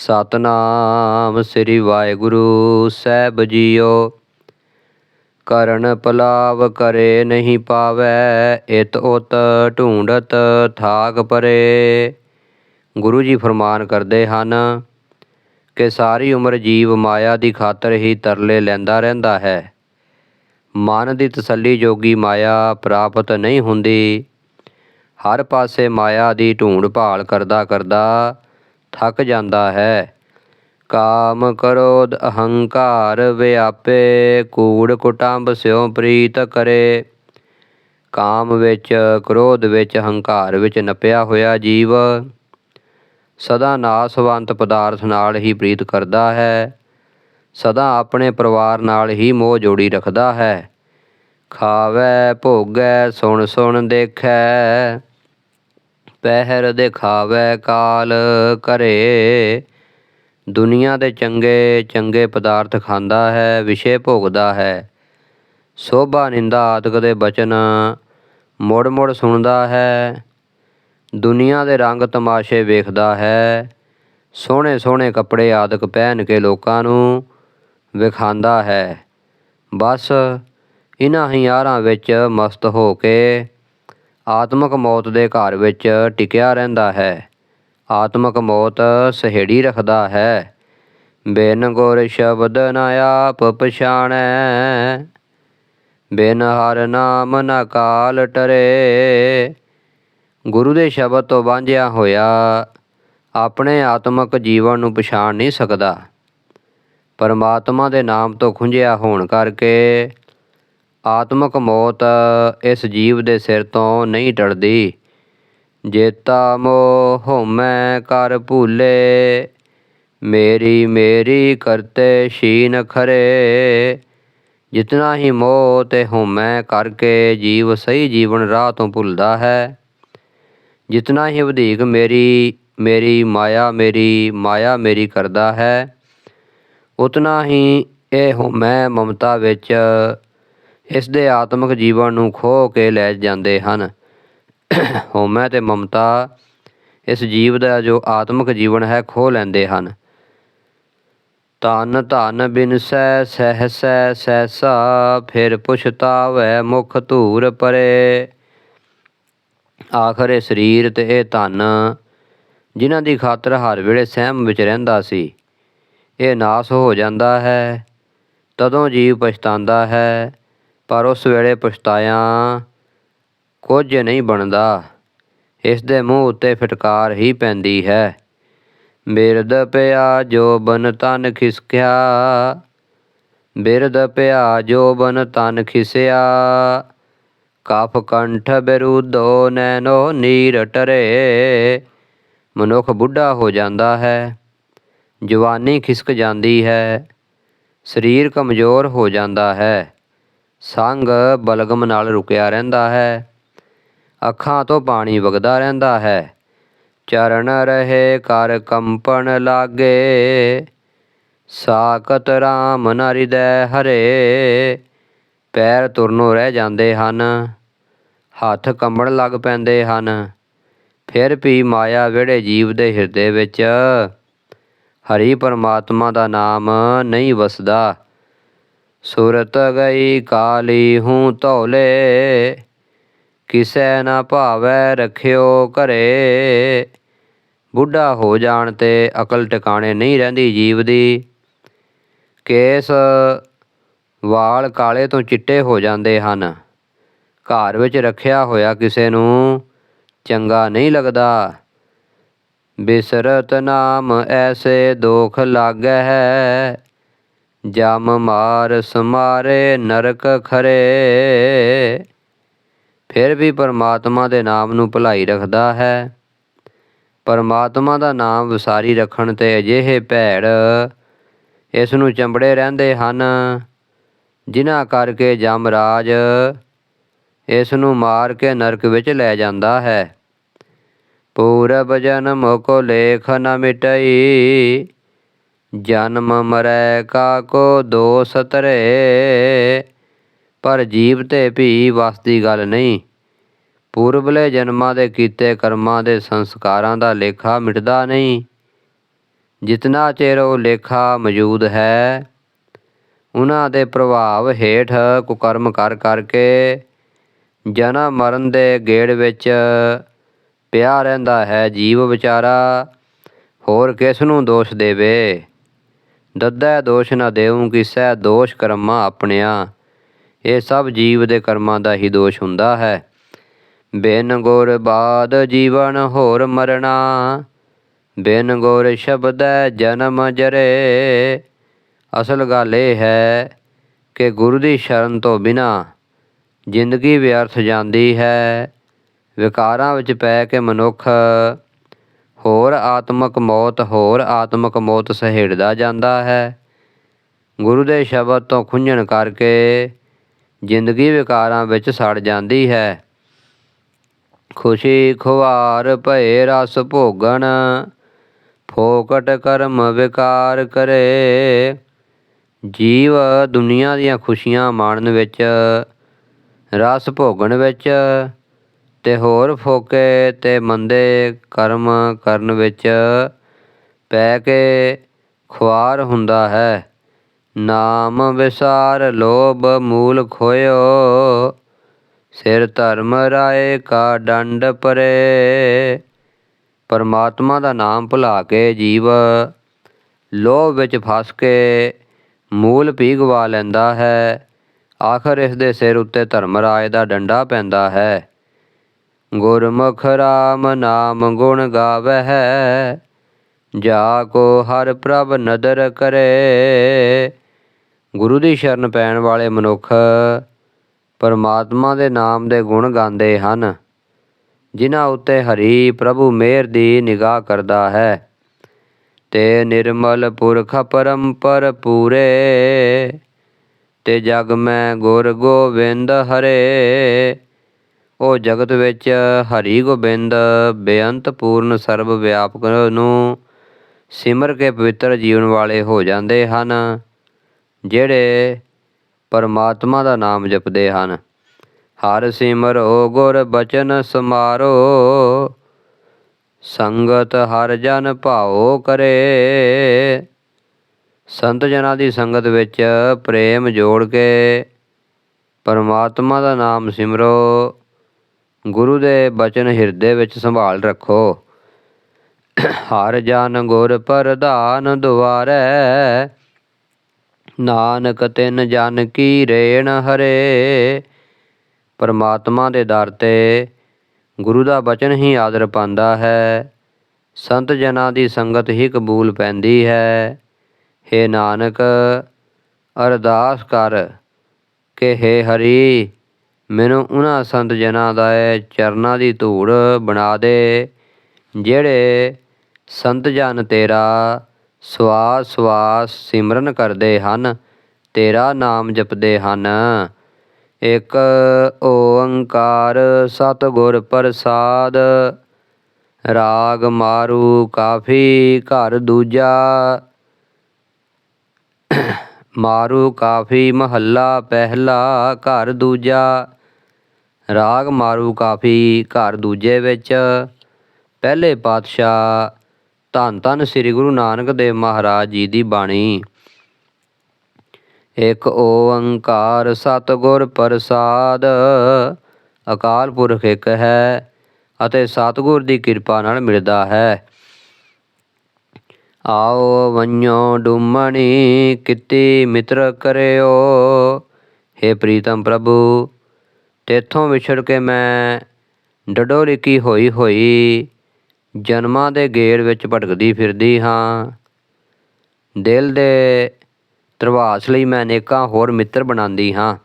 ਸਤਨਾਮ ਸ੍ਰੀ ਵਾਹਿਗੁਰੂ ਸਾਹਿਬ ਜੀਓ। ਕਰਨ ਪਲਾਵ ਕਰੇ ਨਹੀਂ ਪਾਵੈ, ਇਤ ਉਤ ਢੂੰਡਤ ਥਾਕ ਪਰੇ। ਗੁਰੂ ਜੀ ਫਰਮਾਨ ਕਰਦੇ ਹਨ ਕਿ ਸਾਰੀ ਉਮਰ ਜੀਵ ਮਾਇਆ ਦੀ ਖਾਤਰ ਹੀ ਤਰਲੇ ਲੈਂਦਾ ਰਹਿੰਦਾ ਹੈ। ਮਨ ਦੀ ਤਸੱਲੀ ਜੋਗੀ ਮਾਇਆ ਪ੍ਰਾਪਤ ਨਹੀਂ ਹੁੰਦੀ। ਹਰ ਪਾਸੇ ਮਾਇਆ ਦੀ ਢੂੰਡ ਭਾਲ ਕਰਦਾ ਕਰਦਾ ਥੱਕ ਜਾਂਦਾ ਹੈ। ਕਾਮ ਕਰੋਧ ਅਹੰਕਾਰ ਵਿਆਪੇ, ਕੂੜ ਕੁਟੰਬ ਸਿਉ ਪ੍ਰੀਤ ਕਰੇ। ਕਾਮ ਵਿੱਚ, ਕ੍ਰੋਧ ਵਿੱਚ ਹੰਕਾਰ ਵਿੱਚ ਨਪਿਆ ਹੋਇਆ ਜੀਵ ਸਦਾ ਨਾਸਵੰਤ ਪਦਾਰਥ ਨਾਲ ਹੀ ਪ੍ਰੀਤ ਕਰਦਾ ਹੈ। ਸਦਾ ਆਪਣੇ ਪਰਿਵਾਰ ਨਾਲ ਹੀ ਮੋਹ ਜੋੜੀ ਰੱਖਦਾ ਹੈ। ਖਾਵੇ, ਭੋਗੈ ਸੁਣ ਸੁਣ ਦੇਖੈ। ਪਹਿਰ ਦਿਖਾਵੇ ਕਾਲ ਕਰੇ। ਦੁਨੀਆ ਦੇ ਚੰਗੇ ਚੰਗੇ ਪਦਾਰਥ ਖਾਂਦਾ ਹੈ, ਵਿਸ਼ੇ ਭੋਗਦਾ ਹੈ। ਸੋਭਾ, ਨਿੰਦਾ ਆਦਿਕ ਦੇ ਬਚਨ ਮੁੜ ਮੁੜ ਸੁਣਦਾ ਹੈ। ਦੁਨੀਆ ਦੇ ਰੰਗ ਤਮਾਸ਼ੇ ਵੇਖਦਾ ਹੈ। ਸੋਹਣੇ ਸੋਹਣੇ ਕੱਪੜੇ ਆਦਿਕ ਪਹਿਨ ਕੇ ਲੋਕਾਂ ਨੂੰ ਵਿਖਾਉਂਦਾ ਹੈ। ਬਸ ਇਹਨਾਂ ਯਾਰਾਂ ਵਿੱਚ ਮਸਤ ਹੋ ਕੇ ਆਤਮਕ ਮੌਤ ਦੇ ਘਰ ਵਿੱਚ ਟਿਕਿਆ ਰਹਿੰਦਾ ਹੈ। ਆਤਮਕ ਮੌਤ ਸਹੇੜੀ ਰੱਖਦਾ ਹੈ। ਬਿਨ ਗੁਰ ਸ਼ਬਦ ਨ ਆਪ ਪਛਾਣੈ। ਬਿਨ ਹਰ ਨਾਮ ਨਾ ਕਾਲ ਟਰੇ। ਗੁਰੂ ਦੇ ਸ਼ਬਦ ਤੋਂ ਵਾਂਝਿਆ ਹੋਇਆ ਆਪਣੇ ਆਤਮਕ ਜੀਵਨ ਨੂੰ ਪਛਾਣ ਨਹੀਂ ਸਕਦਾ। ਪਰਮਾਤਮਾ ਦੇ ਨਾਮ ਤੋਂ ਖੁੰਝਿਆ ਹੋਣ ਕਰਕੇ ਆਤਮਕ ਮੌਤ ਇਸ ਜੀਵ ਦੇ ਸਿਰ ਤੋਂ ਨਹੀਂ ਟਲਦੀ ਜੇਤਾ ਮੋਹ ਹਉਮੈ ਕਰ ਭੂਲੇ, ਮੇਰੀ ਮੇਰੀ ਕਰਤੇ ਸ਼ੀਨ ਖਰੇ। ਜਿਤਨਾ ਹੀ ਮੋਹ ਤੇ ਹਉਮੈ ਕਰਕੇ ਜੀਵ ਸਹੀ ਜੀਵਨ ਰਾਹ ਤੋਂ ਭੁੱਲਦਾ ਹੈ। ਜਿਤਨਾ ਹੀ ਵਧੇਕ ਮੇਰੀ ਮੇਰੀ ਮਾਇਆ ਮੇਰੀ ਮਾਇਆ ਮੇਰੀ ਕਰਦਾ ਹੈ, ਉਤਨਾ ਹੀ ਇਹ ਹਉਮੈ ਮਮਤਾ ਵਿੱਚ ਇਸ ਦੇ ਆਤਮਿਕ ਜੀਵਨ ਨੂੰ ਖੋਹ ਕੇ ਲੈ ਜਾਂਦੇ ਹਨ। ਹਉਮੈ ਤੇ ਮਮਤਾ ਇਸ ਜੀਵ ਦਾ ਜੋ ਆਤਮਿਕ ਜੀਵਨ ਹੈ, ਖੋਹ ਲੈਂਦੇ ਹਨ। ਤਨ ਧਨ ਬਿਨਸੈ ਸਹਸੈ ਸੈਸਾ ਫਿਰ ਪੁਛਤਾਵੈ ਮੁਖ ਧੂਰ ਪਰੇ। ਆਖਰੇ ਸਰੀਰ ਤੇ ਇਹ ਧਨ ਜਿਨ੍ਹਾਂ ਦੀ ਖਾਤਰ ਹਰ ਵੇਲੇ ਸਹਿਮ ਵਿੱਚ ਰਹਿੰਦਾ ਸੀ। ਇਹ ਨਾਸ ਹੋ ਜਾਂਦਾ ਹੈ, ਤਦੋਂ ਜੀਵ ਪਛਤਾਉਂਦਾ ਹੈ। ਪਰ ਉਸ ਵੇਲੇ ਪਛਤਾਇਆ ਕੁਝ ਨਹੀਂ ਬਣਦਾ। ਇਸ ਦੇ ਮੂੰਹ ਉੱਤੇ ਫਟਕਾਰ ਹੀ ਪੈਂਦੀ ਹੈ। ਬਿਰਦ ਪਿਆ ਜੋ ਬਨ ਤਨ ਖਿਸਕਿਆ। ਬਿਰਦ ਪਿਆ ਜੋ ਬਨ ਤਨ ਖਿਸਿਆ। ਕਫ ਕੰਠ ਬਿਰੂਦੋ ਨੈਨੋ ਨੀਰ ਟਰੇ। ਮਨੁੱਖ ਬੁੱਢਾ ਹੋ ਜਾਂਦਾ ਹੈ। ਜਵਾਨੀ ਖਿਸਕ ਜਾਂਦੀ ਹੈ। ਸਰੀਰ ਕਮਜ਼ੋਰ ਹੋ ਜਾਂਦਾ ਹੈ। ਸੰਗ ਬਲਗਮ ਨਾਲ ਰੁਕਿਆ ਰਹਿੰਦਾ ਹੈ। ਅੱਖਾਂ ਤੋਂ ਪਾਣੀ ਵਗਦਾ ਰਹਿੰਦਾ ਹੈ। ਚਰਨ ਰਹੇ ਕਰ ਕੰਪਣ ਲਾਗੇ। ਸਾਕਤ ਰਾਮ ਨਰਿਦੈ ਹਰੇ। ਪੈਰ ਤੁਰਨੋਂ ਰਹਿ ਜਾਂਦੇ ਹਨ। ਹੱਥ ਕੰਬਣ ਲੱਗ ਪੈਂਦੇ ਹਨ। ਫਿਰ ਵੀ ਮਾਇਆ ਵਿੜੇ ਜੀਵ ਦੇ ਹਿਰਦੇ ਵਿੱਚ। ਹਰੀ ਪਰਮਾਤਮਾ ਦਾ ਨਾਮ ਨਹੀਂ ਵਸਦਾ। ਸੁਰਤ ਗਈ ਕਾਲੀ ਹੂੰ ਧੌਲੇ, ਕਿਸੈ ਨਾ ਭਾਵੈ ਰਖਿਓ ਘਰੇ। ਬੁੱਢਾ ਹੋ ਜਾਣ ਤੇ ਅਕਲ ਟਿਕਾਣੇ ਨਹੀਂ ਰਹਿੰਦੀ ਜੀਵ ਦੀ। ਕੇਸ ਵਾਲ ਕਾਲੇ ਤੋਂ ਚਿੱਟੇ ਹੋ ਜਾਂਦੇ ਹਨ। ਘਰ ਵਿੱਚ ਰੱਖਿਆ ਹੋਇਆ ਕਿਸੇ ਨੂੰ ਚੰਗਾ ਨਹੀਂ ਲੱਗਦਾ। ਬਿਸਰਤ ਨਾਮ ਐਸੇ ਦੋਖ ਲੱਗ ਹੈ ਜਮ ਮਾਰ ਸਮਾਰੇ ਨਰਕ ਖਰੇ। ਫਿਰ ਵੀ ਪਰਮਾਤਮਾ ਦੇ ਨਾਮ ਨੂੰ ਭੁਲਾਈ ਰੱਖਦਾ ਹੈ। ਪਰਮਾਤਮਾ ਦਾ ਨਾਮ ਵਿਸਾਰੀ ਰੱਖਣ ਤੇ ਅਜਿਹੇ ਭੈੜ ਇਸ ਨੂੰ ਚੰਬੜੇ ਰਹਿੰਦੇ ਹਨ, ਜਿਨ੍ਹਾਂ ਕਰਕੇ ਜਮਰਾਜ ਇਸ ਨੂੰ ਮਾਰ ਕੇ ਨਰਕ ਵਿੱਚ ਲੈ ਜਾਂਦਾ ਹੈ। ਪੂਰਬ ਜਨਮ ਕੋ ਲੇਖ ਨ ਮਿਟਈ ਜਨਮ ਮਰੈ ਕਾ ਕੋ ਦੋਸ ਤਰੇ ਪਰ ਜੀਵ ਤੇ ਭੀ ਵਸਦੀ ਗੱਲ ਨਹੀਂ। ਪੂਰਬਲੇ ਜਨਮਾਂ ਦੇ ਕੀਤੇ ਕਰਮਾਂ ਦੇ ਸੰਸਕਾਰਾਂ ਦਾ ਲੇਖਾ ਮਿਟਦਾ ਨਹੀਂ। ਜਿਤਨਾ ਚਿਰ ਉਹ ਲੇਖਾ ਮੌਜੂਦ ਹੈ ਉਹਨਾਂ ਦੇ ਪ੍ਰਭਾਵ ਹੇਠ ਕੁਕਰਮ ਕਰ ਕਰਕੇ ਜਨਮ ਮਰਨ ਦੇ ਗੇੜ ਵਿੱਚ ਪਿਆ ਰਹਿੰਦਾ ਹੈ ਜੀਵ ਵਿਚਾਰਾ। ਹੋਰ ਕਿਸ ਨੂੰ ਦੋਸ਼ ਦੇਵੇ? ਦੱਦੈ ਦੋਸ਼ ਨਾ ਦੇਉ ਕਿਸੈ ਦੋਸ਼ ਕਰਮਾਂ ਆਪਣਿਆਂ। ਇਹ ਸਭ ਜੀਵ ਦੇ ਕਰਮਾਂ ਦਾ ਹੀ ਦੋਸ਼ ਹੁੰਦਾ ਹੈ। ਬਿਨ ਗੁਰ ਬਾਦ ਜੀਵਨ ਹੋਰ ਮਰਣਾ ਬਿਨ ਗੁਰ ਸ਼ਬਦੈ ਜਨਮ ਜਰੇ। ਅਸਲ ਗੱਲ ਇਹ ਹੈ ਕਿ ਗੁਰੂ ਦੀ ਸ਼ਰਨ ਤੋਂ ਬਿਨਾ ਜ਼ਿੰਦਗੀ ਵਿਅਰਥ ਜਾਂਦੀ ਹੈ। ਵਿਕਾਰਾਂ ਵਿੱਚ ਪੈ ਕੇ ਮਨੁੱਖ ਹੋਰ ਆਤਮਕ ਮੌਤ, ਹੋਰ ਆਤਮਕ ਮੌਤ ਸਹੇੜਦਾ ਜਾਂਦਾ ਹੈ। ਗੁਰੂ ਦੇ ਸ਼ਬਦ ਤੋਂ ਖੁੰਝਣ ਕਰਕੇ ਜ਼ਿੰਦਗੀ ਵਿਕਾਰਾਂ ਵਿੱਚ ਸੜ ਜਾਂਦੀ ਹੈ। ਖੁਸ਼ੀ, ਖੁਆਰ, ਭਏ, ਰਸ ਭੋਗਣ, ਫੋਕਟ ਕਰਮ ਵਿਕਾਰ ਕਰੇ। ਜੀਵ ਦੁਨੀਆ ਦੀਆਂ ਖੁਸ਼ੀਆਂ ਮਾਣਨ ਵਿੱਚ, ਰਸ ਭੋਗਣ ਵਿੱਚ ਤੇ ਹੋਰ ਫੋਕੇ ਤੇ ਮੰਦੇ ਕਰਮ ਕਰਨ ਵਿੱਚ ਪੈ ਕੇ ਖੁਆਰ ਹੁੰਦਾ ਹੈ। ਨਾਮ ਵਿਸਾਰ ਲੋਭ ਮੂਲ ਖੋਇਓ, ਸਿਰ ਧਰਮ ਰਾਏ ਕਾ ਡੰਡ ਪਰੇ। ਪਰਮਾਤਮਾ ਦਾ ਨਾਮ ਭੁਲਾ ਕੇ ਜੀਵ ਲੋਭ ਵਿੱਚ ਫਸ ਕੇ ਮੂਲ ਵੀ ਗਵਾ ਲੈਂਦਾ ਹੈ। ਆਖਰ ਇਸ ਦੇ ਸਿਰ ਉੱਤੇ ਧਰਮ ਰਾਏ ਦਾ ਡੰਡਾ ਪੈਂਦਾ ਹੈ। ਗੁਰਮੁਖ ਰਾਮ ਨਾਮ ਗੁਣ ਗਾਵਹਿ, ਜਾ ਕੋ ਹਰ ਪ੍ਰਭ ਨਦਰ ਕਰੇ। ਗੁਰੂ ਦੀ ਸ਼ਰਨ ਪੈਣ ਵਾਲੇ ਮਨੁੱਖ ਪਰਮਾਤਮਾ ਦੇ ਨਾਮ ਦੇ ਗੁਣ ਗਾਉਂਦੇ ਹਨ, ਜਿਨ੍ਹਾਂ ਉੱਤੇ ਹਰੀ ਪ੍ਰਭੂ ਮਿਹਰ ਦੀ ਨਿਗਾਹ ਕਰਦਾ ਹੈ। ਤੇ ਨਿਰਮਲ ਪੁਰਖ ਪਰੰਪਰ ਪੂਰੇ, ਤੇ ਜਗ ਮੈਂ ਗੁਰ ਗੋਬਿੰਦ ਹਰੇ। ਉਹ ਜਗਤ ਵਿੱਚ ਹਰੀ ਗੋਬਿੰਦ ਬੇਅੰਤ ਪੂਰਨ ਸਰਬ ਵਿਆਪਕ ਨੂੰ ਸਿਮਰ ਕੇ ਪਵਿੱਤਰ ਜੀਵਨ ਵਾਲੇ ਹੋ ਜਾਂਦੇ ਹਨ, ਜਿਹੜੇ ਪਰਮਾਤਮਾ ਦਾ ਨਾਮ ਜਪਦੇ ਹਨ। ਹਰ ਸਿਮਰੋ ਗੁਰ ਬਚਨ ਸਮਾਰੋ, ਸੰਗਤ ਹਰ ਜਨ ਭਾਉ ਕਰੇ। ਸੰਤ ਜਨਾਂ ਦੀ ਸੰਗਤ ਵਿੱਚ ਪ੍ਰੇਮ ਜੋੜ ਕੇ ਪਰਮਾਤਮਾ ਦਾ ਨਾਮ ਸਿਮਰੋ ਗੁਰੂ ਦੇ ਬਚਨ ਹਿਰਦੇ ਵਿੱਚ ਸੰਭਾਲ ਰੱਖੋ। ਹਰ ਜਨ ਗੁਰ ਪ੍ਰਧਾਨ ਦੁਆਰੈ, ਨਾਨਕ ਤਿਨ ਜਨ ਕੀ ਰੇਣ ਹਰੇ। ਪਰਮਾਤਮਾ ਦੇ ਦਰ ਤੇ ਗੁਰੂ ਦਾ ਬਚਨ ਹੀ ਆਦਰ ਪਾਉਂਦਾ ਹੈ। ਸੰਤ ਜਨਾਂ ਦੀ ਸੰਗਤ ਹੀ ਕਬੂਲ ਪੈਂਦੀ ਹੈ। हे ਨਾਨਕ, ਅਰਦਾਸ ਕਰ ਕਿ हे ਹਰੀ ਮੈਨੂੰ ਉਹਨਾਂ ਸੰਤ ਜਨਾਂ ਦਾ ਚਰਨਾਂ ਦੀ ਧੂੜ ਬਣਾ ਦੇ, ਜਿਹੜੇ ਸੰਤ ਜਨ ਤੇਰਾ ਸਵਾਸ ਸਵਾਸ ਸਿਮਰਨ ਕਰਦੇ ਹਨ, ਤੇਰਾ ਨਾਮ ਜਪਦੇ ਹਨ। ਇਕ ਓੰਕਾਰ ਸਤਿਗੁਰ ਪ੍ਰਸਾਦ, ਰਾਗ ਮਾਰੂ ਕਾਫੀ ਘਰ ਦੂਜਾ, ਮਾਰੂ ਕਾਫੀ ਮਹੱਲਾ ਪਹਿਲਾ ਘਰ ਦੂਜਾ। ਰਾਗ ਮਾਰੂ ਕਾਫੀ ਘਰ ਦੂਜੇ ਵਿੱਚ। ਪਹਿਲੇ ਪਾਤਸ਼ਾਹ ਧੰਨ ਧੰਨ ਸ੍ਰੀ ਗੁਰੂ ਨਾਨਕ ਦੇਵ ਮਹਾਰਾਜ ਜੀ ਦੀ ਬਾਣੀ। ਇਕ ਓੰਕਾਰ ਸਤਿਗੁਰ ਪ੍ਰਸਾਦ, ਅਕਾਲ ਪੁਰਖ ਇੱਕ ਹੈ ਅਤੇ ਸਤਿਗੁਰ ਦੀ ਕਿਰਪਾ ਨਾਲ ਮਿਲਦਾ ਹੈ। ਆਓ ਵੰਨੋ ਡੁਮਣੀ ਕਿਤੇ ਮਿੱਤਰ ਕਰਿਓ। हे ਪ੍ਰੀਤਮ ਪ੍ਰਭੂ ਤੇਥੋਂ ਵਿਛੜ ਕੇ ਮੈਂ ਡਡੋ ਹੋਈ ਹੋਈ ਜਨਮਾਂ ਦੇ ਗੇੜ ਵਿੱਚ ਭਟਕਦੀ ਫਿਰਦੀ ਹਾਂ। ਦਿਲ ਦੇ ਤਰਵਾਸ ਲਈ ਮੈਂ ਅਨੇਕਾਂ ਹੋਰ ਮਿੱਤਰ ਬਣਾਉਂਦੀ ਹਾਂ।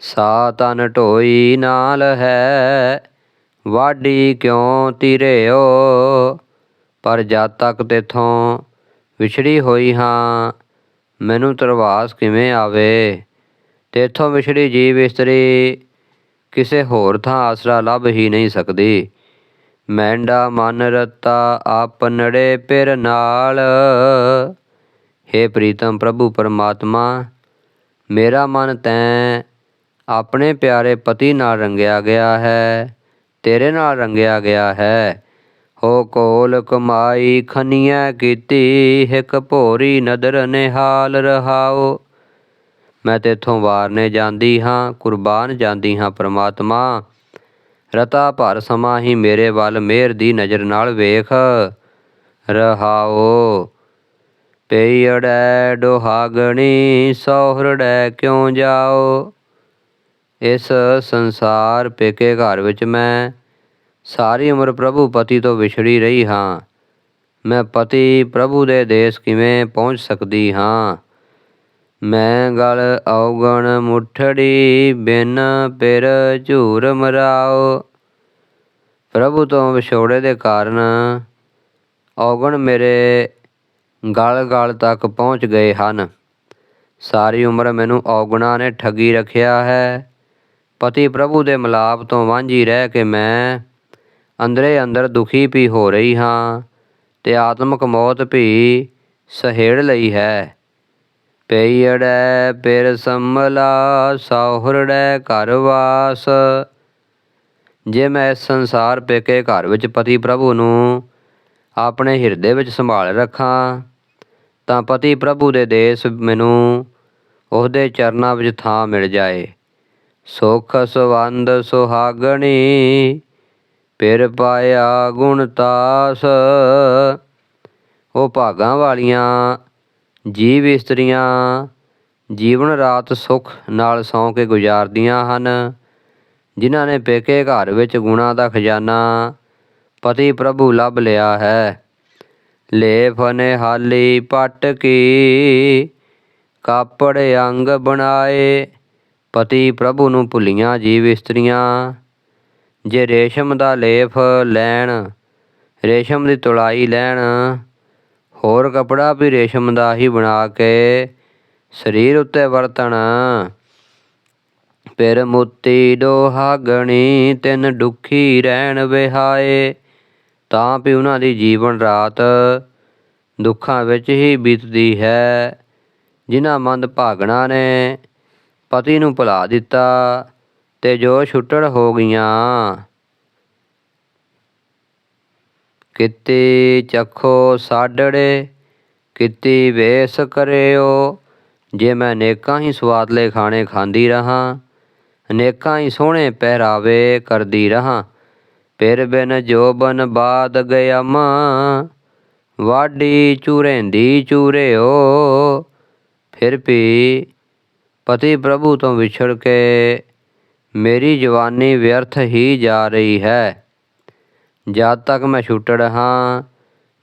ਸਾ ਤਨ ਢੋਈ ਨਾਲ ਹੈ, ਵਾਢੀ ਕਿਉਂ ਤਿਰਿਓ? ਪਰ ਜਦ ਤੱਕ ਤੇਥੋਂ ਵਿਛੜੀ ਹੋਈ ਹਾਂ, ਮੈਨੂੰ ਤਰਵਾਸ ਕਿਵੇਂ ਆਵੇ? ਤੇਥੋਂ ਵਿਛੜੀ ਜੀਵ ਇਸਤਰੀ ਕਿਸੇ ਹੋਰ ਥਾਂ ਆਸਰਾ ਲੱਭ ਹੀ ਨਹੀਂ ਸਕਦੀ। ਮੈਂਡਾ ਮਨ ਰਤਾ ਆਪਨੜੇ ਪਿਰ ਨਾਲ। ਹੇ ਪ੍ਰੀਤਮ ਪ੍ਰਭੂ ਪਰਮਾਤਮਾ, ਮੇਰਾ ਮਨ ਤੈਂ ਆਪਣੇ ਪਿਆਰੇ ਪਤੀ ਨਾਲ ਰੰਗਿਆ ਗਿਆ ਹੈ, ਤੇਰੇ ਨਾਲ ਰੰਗਿਆ ਗਿਆ ਹੈ। ਹੋ ਕੋਲ ਕਮਾਈ ਖਨੀਆਂ ਕੀਤੀ ਹਿਕ ਭੋਰੀ ਨਦਰ ਨਿਹਾਲ ਰਹਾਓ। ਮੈਂ ਤੇਥੋਂ ਵਾਰਨੇ ਜਾਂਦੀ ਹਾਂ, ਕੁਰਬਾਨ ਜਾਂਦੀ ਹਾਂ ਪ੍ਰਮਾਤਮਾ। ਰਤਾ ਭਰ ਸਮਾਂ ਹੀ ਮੇਰੇ ਵੱਲ ਮਿਹਰ ਦੀ ਨਜ਼ਰ ਨਾਲ ਵੇਖ। ਰਹਾਓ ਪਈੜੈ ਡੋਹਾਗਣੀ, ਸੋਹਰੜੈ ਕਿਉ ਜਾਓ? ਇਸ ਸੰਸਾਰ ਪੇਕੇ ਘਰ ਵਿੱਚ ਮੈਂ ਸਾਰੀ ਉਮਰ ਪ੍ਰਭੂ ਪਤੀ ਤੋਂ ਵਿਛੜੀ ਰਹੀ ਹਾਂ। ਮੈਂ ਪਤੀ ਪ੍ਰਭੂ ਦੇ ਦੇਸ਼ ਕਿਵੇਂ ਪਹੁੰਚ ਸਕਦੀ ਹਾਂ? ਮੈਂ ਗਲ ਔਗਣ ਮੁਠੜੀ, ਬਿਨ ਪਿਰ ਝੂਰ ਮਰਾਓ। ਪ੍ਰਭੂ ਤੋਂ ਵਿਛੋੜੇ ਦੇ ਕਾਰਨ ਔਗਣ ਮੇਰੇ ਗਲ ਗਲ ਤੱਕ ਪਹੁੰਚ ਗਏ ਹਨ। ਸਾਰੀ ਉਮਰ ਮੈਨੂੰ ਔਗਣਾ ਨੇ ਠੱਗੀ ਰੱਖਿਆ ਹੈ। ਪਤੀ ਪ੍ਰਭੂ ਦੇ ਮਿਲਾਪ ਤੋਂ ਵਾਂਝੀ ਰਹਿ ਕੇ ਮੈਂ ਅੰਦਰੇ ਅੰਦਰ ਦੁਖੀ ਵੀ ਹੋ ਰਹੀ ਹਾਂ ਤੇ ਆਤਮਿਕ ਮੌਤ ਵੀ ਸਹੇੜ ਲਈ ਹੈ। ਪਈੜੈ ਪਿਰ ਸੰਮਲਾ ਸੌਹਰੜੈ ਘਰ ਵਾਸ। ਜੇ ਮੈਂ ਇਸ ਸੰਸਾਰ ਪੇਕੇ ਘਰ ਵਿੱਚ ਪਤੀ ਪ੍ਰਭੂ ਨੂੰ ਆਪਣੇ ਹਿਰਦੇ ਵਿੱਚ ਸੰਭਾਲ ਰੱਖਾਂ, ਤਾਂ ਪਤੀ ਪ੍ਰਭੂ ਦੇ ਦੇਸ਼ ਮੈਨੂੰ ਉਹਦੇ ਚਰਨਾਂ ਵਿੱਚ ਥਾਂ ਮਿਲ ਜਾਏ। ਸੁਖ ਸਵੰਦ ਸੁਹਾਗਣੀ ਪਿਰ ਪਾਇਆ ਗੁਣ ਤਾਸ। ਉਹ ਭਾਗਾਂ ਵਾਲੀਆਂ ਜੀਵ ਇਸਤਰੀਆਂ ਜੀਵਨ ਰਾਤ ਸੁਖ ਨਾਲ ਸੌਂ ਕੇ ਗੁਜ਼ਾਰਦੀਆਂ ਹਨ, ਜਿਨ੍ਹਾਂ ਨੇ ਪੇਕੇ ਘਰ ਵਿੱਚ ਗੁਣਾ ਦਾ ਖਜ਼ਾਨਾ ਪਤੀ ਪ੍ਰਭੂ ਲੱਭ ਲਿਆ ਹੈ। ਲੇਫ ਨੇ ਹਾਲੀ ਪਟ ਕੀ, ਕਾਪੜ ਅੰਗ ਬਣਾਏ, ਪਤੀ ਪ੍ਰਭੂ ਨੂੰ ਭੁੱਲੀਆਂ ਜੀਵ ਇਸਤਰੀਆਂ। ਜੇ ਰੇਸ਼ਮ ਦਾ ਲੇਫ ਲੈਣ, ਰੇਸ਼ਮ ਦੀ ਤੁਲਾਈ ਲੈਣ ਹੋਰ ਕਪੜਾ ਵੀ ਰੇਸ਼ਮ ਦਾ ਹੀ ਬਣਾ ਕੇ ਸਰੀਰ ਉੱਤੇ ਵਰਤਣ। ਪਿਰ ਮੁੱਤੀ ਡੋਹਾਗਣੀ ਤਿੰਨ ਦੁਖੀ ਰਹਿਣ ਵਿਹਾਏ, ਤਾਂ ਵੀ ਉਹਨਾਂ ਦੀ ਜੀਵਨ ਰਾਤ ਦੁੱਖਾਂ ਵਿੱਚ ਹੀ ਬੀਤਦੀ ਹੈ। ਜਿਨ੍ਹਾਂ ਮੰਦ ਭਾਗਣਾ ਨੇ ਪਤੀ ਨੂੰ ਭੁਲਾ ਦਿੱਤਾ ਤੇ ਜੋ ਛੁੱਟੜ ਹੋ ਗਈਆਂ ਕਿਤੇ ਚੱਖੋ ਸਾਡੜੇ, ਕਿਤੇ ਵੇਸ ਕਰਿਓ। ਜੇ ਮੈਂ ਅਨੇਕਾਂ ਹੀ ਸਵਾਦਲੇ ਖਾਣੇ ਖਾਂਦੀ ਰਹਾ ਅਨੇਕਾਂ ਹੀ ਸੋਹਣੇ ਪਹਿਰਾਵੇ ਕਰਦੀ ਰਹਾ, ਫਿਰ ਬਿਨ ਜੋਬਨ ਬਾਦ ਗਿਆ ਮਾਂ ਵਾਢੀ ਚੂਰੇਂਦੀ ਚੂਰਿਓ। ਫਿਰ ਵੀ ਪਤੀ ਪ੍ਰਭੂ ਤੋਂ ਵਿਛੜ ਕੇ ਮੇਰੀ ਜਵਾਨੀ ਵਿਅਰਥ ਹੀ ਜਾ ਰਹੀ ਹੈ। ਜਦ ਤੱਕ ਮੈਂ ਛੁੱਟੜ ਹਾਂ,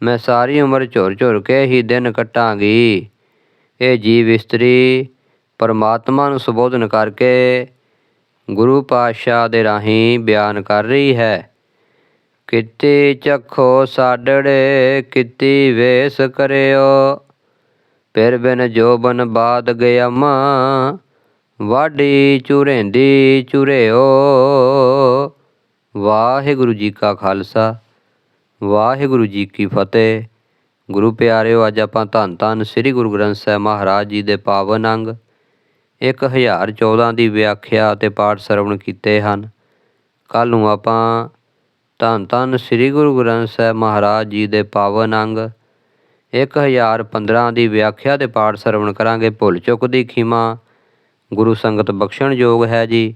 ਮੈਂ ਸਾਰੀ ਉਮਰ ਝੁਰ ਝੁਰ ਕੇ ਹੀ ਦਿਨ ਕੱਟਾਂਗੀ। ਇਹ ਜੀਵ ਇਸਤਰੀ ਪਰਮਾਤਮਾ ਨੂੰ ਸੰਬੋਧਨ ਕਰਕੇ ਗੁਰੂ ਪਾਤਸ਼ਾਹ ਦੇ ਰਾਹੀਂ ਬਿਆਨ ਕਰ ਰਹੀ ਹੈ। ਕਿਤੇ ਚੱਖੋ ਸਾਡੜੇ, ਕਿਤੇ ਵੇਸ ਕਰਿਓ। ਫਿਰ ਬਿਨ ਜੋਬਨ ਬਾਦ ਗਿਆ ਵਾਢੀ ਚੁਰੇਂਦੀ ਚੁਰੇਓ। ਵਾਹਿਗੁਰੂ ਜੀ ਕਾ ਖਾਲਸਾ, ਵਾਹਿਗੁਰੂ ਜੀ ਕੀ ਫਤਿਹ। ਗੁਰੂ ਪਿਆਰਿਓ, ਅੱਜ ਆਪਾਂ ਧੰਨ ਧੰਨ ਸ੍ਰੀ ਗੁਰੂ ਗ੍ਰੰਥ ਸਾਹਿਬ ਮਹਾਰਾਜ ਜੀ ਦੇ ਪਾਵਨ ਅੰਗ 1014 ਦੀ ਵਿਆਖਿਆ ਅਤੇ ਪਾਠ ਸਰਵਣ ਕੀਤੇ ਹਨ। ਕੱਲ ਨੂੰ ਆਪਾਂ ਧੰਨ ਧੰਨ ਸ੍ਰੀ ਗੁਰੂ ਗ੍ਰੰਥ ਸਾਹਿਬ ਮਹਾਰਾਜ ਜੀ ਦੇ ਪਾਵਨ ਅੰਗ 1015 ਦੀ ਵਿਆਖਿਆ ਤੇ ਪਾਠ ਸਰਵਣ ਕਰਾਂਗੇ। ਭੁੱਲ ਚੁੱਕ ਦੀ ਖੀਮਾ। ਗੁਰੂ ਸੰਗਤ ਬਖਸ਼ਣ ਯੋਗ ਹੈ ਜੀ।